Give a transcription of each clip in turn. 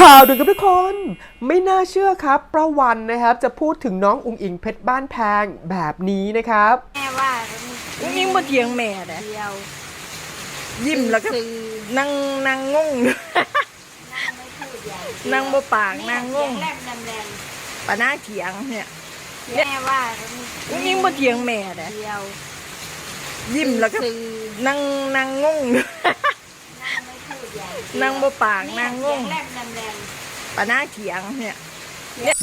ข่าวด่วนครับทุกคน ไม่น่าเชื่อครับ ประวันนะครับ จะพูดถึงน้องอุงอิงเพชรบ้านแพงแบบนี้นะครับแม่ว่าอุ้งยิงบ่เถียงแม่เด้เดียวยิ้มแล้วก็คือนั่งนั่งงง นั่งไม่พูดอย่างเดียวนั่งบ่ปากนั่งงงแรกแรงปะหน้าเถียงเนี่ยๆแม่ว่าอุ้งยิงบ่เถียงแม่เด้เดียวยิ้มแล้วก็คือนั่งนั่งงงนั่งไม่พู นางเดียวนั่งบ่ปากนั่งงงแรกแรงปะหน้าเถียงเนี่ย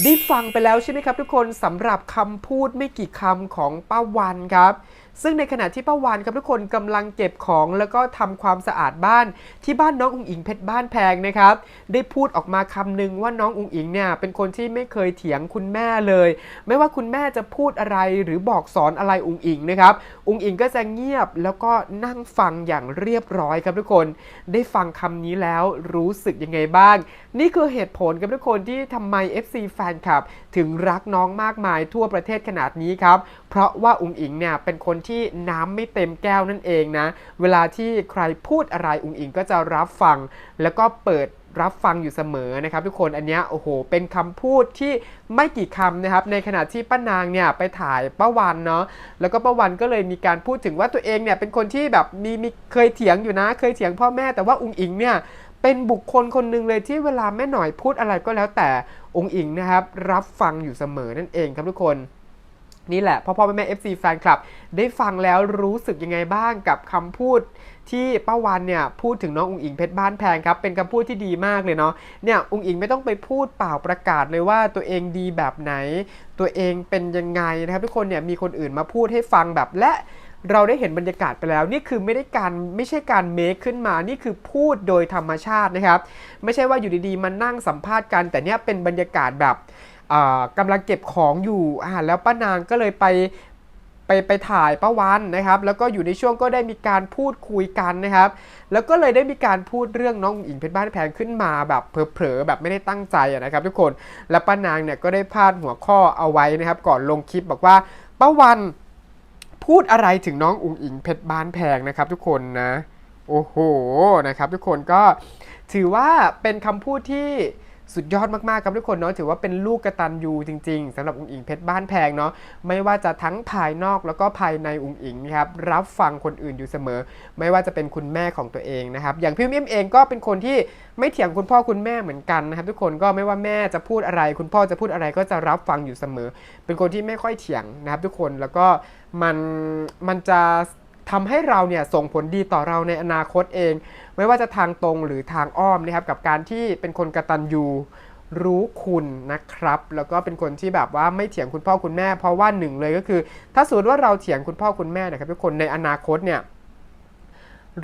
ได้ฟังไปแล้วใช่ไหมครับทุกคนสำหรับคำพูดไม่กี่คำของป้าวันครับ ซึ่งในขณะที่ป้าวันครับทุกคนกำลังเก็บของแล้วก็ทำความสะอาดบ้านที่บ้านน้องอุงอิงเพชรบ้านแพงนะครับ ได้พูดออกมาคำหนึงว่าน้องอุงอิงเนี่ยเป็นคนที่ไม่เคยเถียงคุณแม่เลย ไม่ว่าคุณแม่จะพูดอะไรหรือบอกสอนอะไรอุงอิงนะครับอุงอิงก็จะเงียบแล้วก็นั่งฟังอย่างเรียบร้อยครับทุกคน ได้ฟังคำนี้แล้วรู้สึกยังไงบ้าง นี่คือเหตุผลครับทุกคนที่ทำไม FC แฟนคลับ ถึงรักน้องมากมายทั่วประเทศขนาดนี้ครับเพราะว่าอุงอิงเนี่ยเป็นคนที่น้ำไม่เต็มแก้วนั่นเองนะ เวลาที่ใครพูดอะไรอุงอิงก็จะรับฟัง แล้วก็เปิดรับฟังอยู่เสมอนะครับ ทุกคนอันเนี้ยโอ้โห เป็นคำพูดที่ไม่กี่คำนะครับ ในขณะที่ป้านางเนี่ยไปถ่ายป้าวันเนาะแล้วก็ป้าวันก็เลยมีการพูดถึงว่าตัวเองเนี่ยเป็นคนที่แบบมีมีเคยเถียงอยู่นะ เคยเถียงพ่อแม่แต่ว่าอุงอิงเนี่ยเป็นบุคคลคนหนึ่งเลยที่เวลาแม่หน่อยพูดอะไรก็แล้วแต่องค์อิงนะครับ รับฟังอยู่เสมอนั่นเองครับทุกคน นี่แหละพ่อพ่อแม่แม่ FC แฟนคลับ ได้ฟังแล้วรู้สึกยังไงบ้างกับคำพูดที่ป้าวันเนี่ยพูดถึงน้องอุงอิงเพชรบ้านแพงครับเป็นคำพูดที่ดีมากเลยเนาะเนี่ยอุงอิงไม่ต้องไปพูดเปล่าประกาศเลยว่าตัวเองดีแบบไหน ตัวเองเป็นยังไงนะครับทุกคนเนี่ยมีคนอื่นมาพูดให้ฟังแบบและเราได้เห็นบรรยากาศไปแล้ว นี่คือไม่ได้การไม่ใช่การเมคขึ้นมา นี่คือพูดโดยธรรมชาตินะครับ ไม่ใช่ว่าอยู่ดีๆมานั่งสัมภาษณ์กัน แต่เนี่ยเป็นบรรยากาศแบบ กำลังเก็บของอยู่อ่าแล้วป้านางก็เลยไปไปไปถ่ายป้าวันนะครับ แล้วก็อยู่ในช่วงก็ได้มีการพูดคุยกันนะครับ แล้วก็เลยได้มีการพูดเรื่องน้องอุ๋งอิงเพชรบ้านแพงขึ้นมาแบบเผลอๆแบบไม่ได้ตั้งใจนะครับ ทุกคนและป้านางเนี่ยก็ได้พาดหัวข้อเอาไว้นะครับ ก่อนลงคลิปบอกว่าป้าวันพูดอะไรถึงน้องอุ๋งอิงเพชรบ้านแพงนะครับ ทุกคนนะโอ้โหนะครับ ทุกคนก็ถือว่าเป็นคำพูดที่ สุดยอดมากๆครับทุกคนเนาะถือว่าเป็นลูกกระตันยูจริง ๆสำหรับอุ๋งอิงเพชรบ้านแพงเนาะไม่ว่าจะทั้งภายนอกแล้วก็ภายในอุ๋งอิงนะครับรับฟังคนอื่นอยู่เสมอ ไม่ว่าจะเป็นคุณแม่ของตัวเองนะครับอย่างพี่มิมเองก็เป็นคนที่ไม่เถียงคุณพ่อคุณแม่เหมือนกันนะครับทุกคนก็ไม่ว่าแม่จะพูดอะไร คุณพ่อจะพูดอะไรก็จะรับฟังอยู่เสมอ เป็นคนที่ไม่ค่อยเถียงนะครับทุกคนแล้วก็มันมันจะ ทำให้เราเนี่ยส่งผลดีต่อเราในอนาคตเอง ไม่ว่าจะทางตรงหรือทางอ้อมนะครับกับการที่เป็นคนกระตันยูรู้คุณนะครับ แล้วก็เป็นคนที่แบบว่าไม่เถียงคุณพ่อคุณแม่ เพราะว่าหนึ่งเลยก็คือ ถ้าสมมติว่าเราเถียงคุณพ่อคุณแม่นะครับทุกคนในอนาคตเนี่ย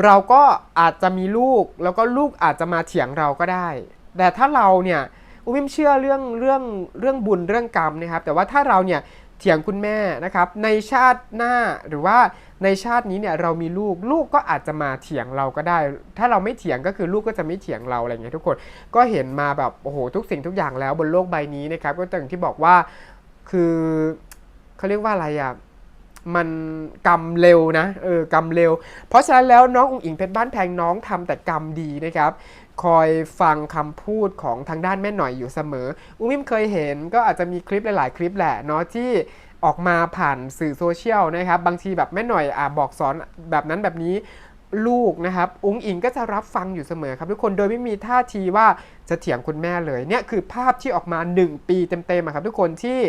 เราก็อาจจะมีลูกแล้วก็ลูกอาจจะมาเถียงเราก็ได้ แต่ถ้าเราเนี่ยอุ้มเชื่อเรื่องเรื่องเรื่องบุญเรื่องกรรมนะครับ แต่ว่าถ้าเราเนี่ย เถียงคุณแม่นะครับ ในชาติหน้าหรือว่าในชาตินี้เนี่ยเรามีลูกลูกก็อาจจะมาเถียงเราก็ได้ ถ้าเราไม่เถียงก็คือลูกก็จะไม่เถียงเราอะไรเงี้ยทุกคนก็เห็นมาแบบโอ้โหทุกสิ่งทุกอย่างแล้วบนโลกใบนี้นะครับก็อย่างที่บอกว่าคือเขาเรียกว่าอะไรอะมันกรรมเร็วนะเออกรรมเร็ว เพราะฉะนั้นแล้วน้องอุ๋งอิงเพชรบ้านแพงน้องทำแต่กรรมดีนะครับ คอยฟังคำพูดของทางด้านแม่หน่อยอยู่เสมอ อุ้มิมเคยเห็นก็อาจจะมีคลิปหลาย ๆ คลิปแหละเนาะที่ออกมาผ่านสื่อโซเชียลนะครับ บางทีแบบแม่หน่อยอ่าบอกสอนแบบนั้นแบบนี้ลูกนะครับ อุ้งอิงก็จะรับฟังอยู่เสมอครับ ทุกคนโดยไม่มีท่าทีว่าจะเถียงคุณแม่เลยเนี่ยคือภาพที่ออกมา 1 ปีเต็มๆครับ ทุกคนที่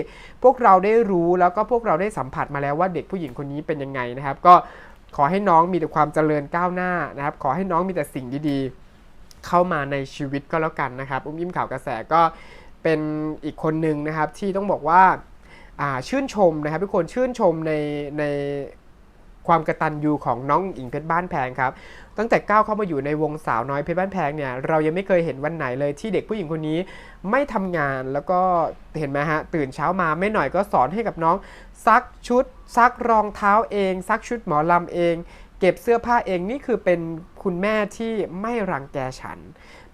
พวกเราได้รู้แล้วก็พวกเราได้สัมผัสมาแล้วว่าเด็กผู้หญิงคนนี้เป็นยังไงนะครับ ก็ขอให้น้องมีแต่ความเจริญก้าวหน้านะครับ ขอให้น้องมีแต่สิ่งดีๆ เข้ามาในชีวิตก็แล้วกันนะครับ อุ้มยิ้มข่าวกระแสก็เป็นอีกคนหนึ่งนะครับที่ต้องบอกว่าาชื่นชมนะครับทุกคนชื่นชมในในความกระตันยูของน้องอิงเพชรบ้านแพงครับ ตั้งแต่ก้าวเข้ามาอยู่ในวงสาวน้อยเพชรบ้านแพงเนี่ยเรายังไม่เคยเห็นวันไหนเลยที่เด็กผู้หญิงคนนี้ไม่ทำงานแล้วก็เห็นไหมฮะตื่นเช้ามาไม่หน่อยก็สอนให้กับน้อง ซักชุด ซักรองเท้าเอง ซักชุดหมอลำเอง เก็บเสื้อผ้าเองนี่คือเป็นคุณแม่ที่ไม่รังแกฉัน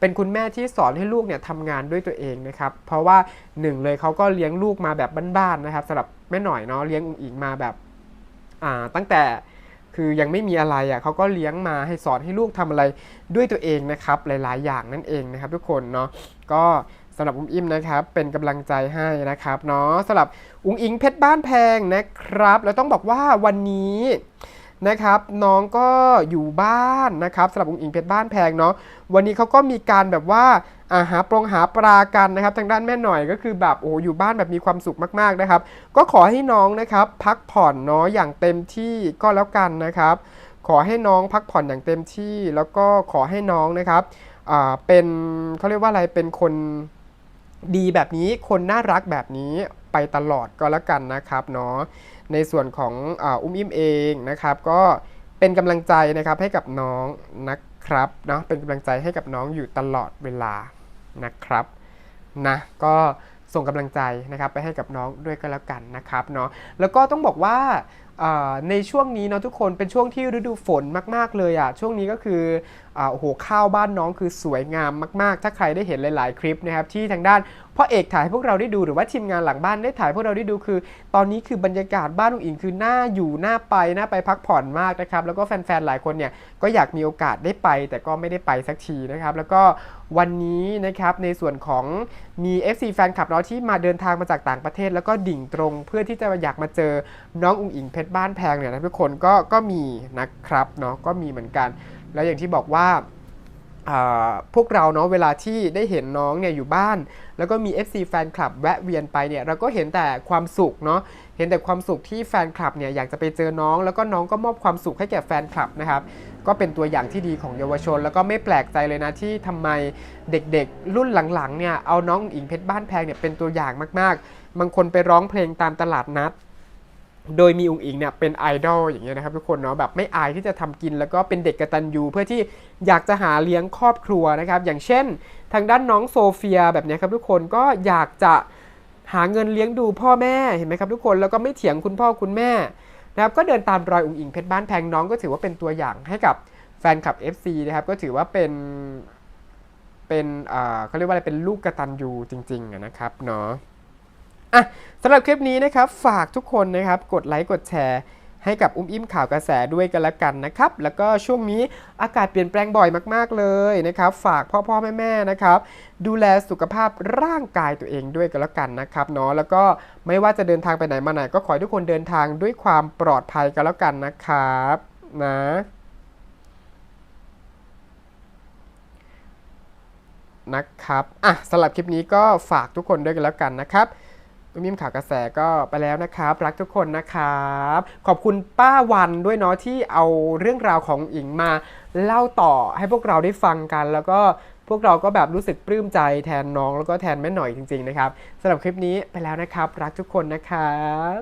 เป็นคุณแม่ที่สอนให้ลูกเนี่ยทำงานด้วยตัวเองนะครับ เพราะว่าหนึ่งเลยเขาก็เลี้ยงลูกมาแบบบ้านๆนะครับสำหรับแม่หน่อยเนาะเลี้ยงอุ๋งอิงมาแบบอ่าตั้งแต่คือยังไม่มีอะไรอะเขาก็เลี้ยงมาให้สอนให้ลูกทำอะไรด้วยตัวเองนะครับ หลาย ๆ อย่างนั่นเองนะครับ ทุกคนเนาะก็สำหรับอุ้มอิ่มนะครับเป็นกำลังใจให้นะครับเนาะสำหรับอุ้งอิงเพชรบ้านแพงนะครับ แล้วต้องบอกว่าวันนี้ นะครับ น้องก็อยู่บ้านนะครับสำหรับอุ้งอิงเพชรบ้านแพงเนาะวันนี้เขาก็มีการแบบว่าอาหาปรงหาปลากันนะครับ ทางด้านแม่หน่อยก็คือแบบโอ้อยู่บ้านแบบมีความสุขมากๆนะครับ ก็ขอให้น้องนะครับ พักผ่อนเนาะอย่างเต็มที่ก็แล้วกันนะครับ ขอให้น้องพักผ่อนอย่างเต็มที่ แล้วก็ขอให้น้องนะครับเป็นเขาเรียกว่าอะไรเป็นคนดีแบบนี้คนน่ารักแบบนี้ ไปตลอดก็แล้วกันนะครับเนาะในส่วนของออุ้มอิ่มเองนะครับ ก็เป็นกำลังใจนะครับให้กับน้องนะครับเนาะเป็นกำลังใจให้กับน้องอยู่ตลอดเวลานะครับนะก็ส่งกำลังใจนะครับไปให้กับน้องด้วยก็แล้วกันนะครับเนาะแล้วก็ต้องบอกว่าในช่วงนี้เนาะทุกคนเป็นช่วงที่ฤดูฝนมาก ๆ เลยอะ่ะช่วงนี้ก็คืออโอ้โหข้าวบ้านน้องคือสวยงามมาก ๆ ถ้าใครได้เห็นหลาย ๆ คลิปนะครับที่ทางด้านพ่อเอกถ่ายให้พวกเราได้ดูหรือว่าทีมงานหลังบ้านได้ถ่ายให้พวกเราได้ดูคือ ตอนนี้คือบรรยากาศบ้านลุงอิงคือน่าอยู่น่าไปน่าไปพักผ่อนมากนะครับแล้วก็แฟน ๆ หลายคนเนี่ยก็อยากมีโอกาสได้ไป แต่ก็ไม่ได้ไปสักทีนะครับแล้วก็วันนี้นะครับในส่วนของมี FC แฟนคลับเนาที่มาเดินทางมาจากต่างประเทศ แล้วก็ดิ่งตรง เพื่อที่จะอยากมาเจอน้องอุงอิงเพชรบ้านแพงเนี่ยนะทุกคนก็ก็มีนะครับเนาะก็มีเหมือนกัน แล้วอย่างที่บอกว่าพวกเราเนาะเวลาที่ได้เห็นน้องเนี่ยอยู่บ้าน แล้วก็มี FC แฟนคลับแวะเวียนไปเนี่ยเราก็เห็นแต่ความสุขเนาะเห็นแต่ความสุขที่แฟนคลับเนี่ยอยากจะไปเจอน้อง แล้วก็น้องก็มอบความสุขให้แก่แฟนคลับนะครับก็เป็นตัวอย่างที่ดีของเยาวชน แล้วก็ไม่แปลกใจเลยนะที่ทำไมเด็กๆ รุ่นหลังๆเนี่ยเอาน้องอิงเพชรบ้านแพงเนี่ยเป็นตัวอย่างมากๆบางคนไปร้องเพลงตามตลาดนัด โดยมีอุ๋งอิงเนี่ยเป็นไอดอลอย่างเงี้ยนะครับทุกคนเนาะแบบไม่อายที่จะทำกินแล้วก็เป็นเด็กกระตัญญูเพื่อที่อยากจะหาเลี้ยงครอบครัวนะครับอย่างเช่น ทางด้านน้องโซเฟียแบบเนี้ยครับทุกคนก็อยากจะหาเงินเลี้ยงดูพ่อแม่เห็นไหมครับทุกคนแล้วก็ไม่เถียงคุณพ่อคุณแม่นะครับก็เดินตามรอยอุ๋งอิงเพชรบ้านแพงน้องก็ถือว่าเป็นตัวอย่างให้กับแฟนคลับ FC นะครับก็ถือว่าเป็นเป็นเขาเรียกว่าอะไรเป็นลูกกระตัญญูจริงๆนะครับเนาะ อะสำหรับคลิปนี้นะครับ ฝากทุกคนนะครับ กดไลค์กดแชร์ให้กับอุ้มอิ่มข่าวกระแสด้วยกันละกันนะครับ แล้วก็ช่วงนี้อากาศเปลี่ยนแปลงบ่อยมาก ๆ เลยนะครับ ฝากพ่อพ่อแม่แม่นะครับ ดูแลสุขภาพร่างกายตัวเองด้วยกันละกันนะครับเนาะแล้วก็ไม่ว่าจะเดินทางไปไหนมาไหน ก็ขอให้ทุกคนเดินทางด้วยความปลอดภัยกันแล้วกันนะครับนะนะครับอะสำหรับคลิปนี้ก็ฝากทุกคนด้วยกันแล้วกันนะครับ อุ้มยิ้มข่าวกระแสก็ไปแล้วนะครับ รักทุกคนนะครับ ขอบคุณป้าวันด้วยเนาะที่เอาเรื่องราวของอิงมาเล่าต่อให้พวกเราได้ฟังกัน แล้วก็พวกเราก็แบบรู้สึกปลื้มใจแทนน้องแล้วก็แทนแม่หน่อยจริง ๆ นะครับสำหรับคลิปนี้ไปแล้วนะครับ รักทุกคนนะครับ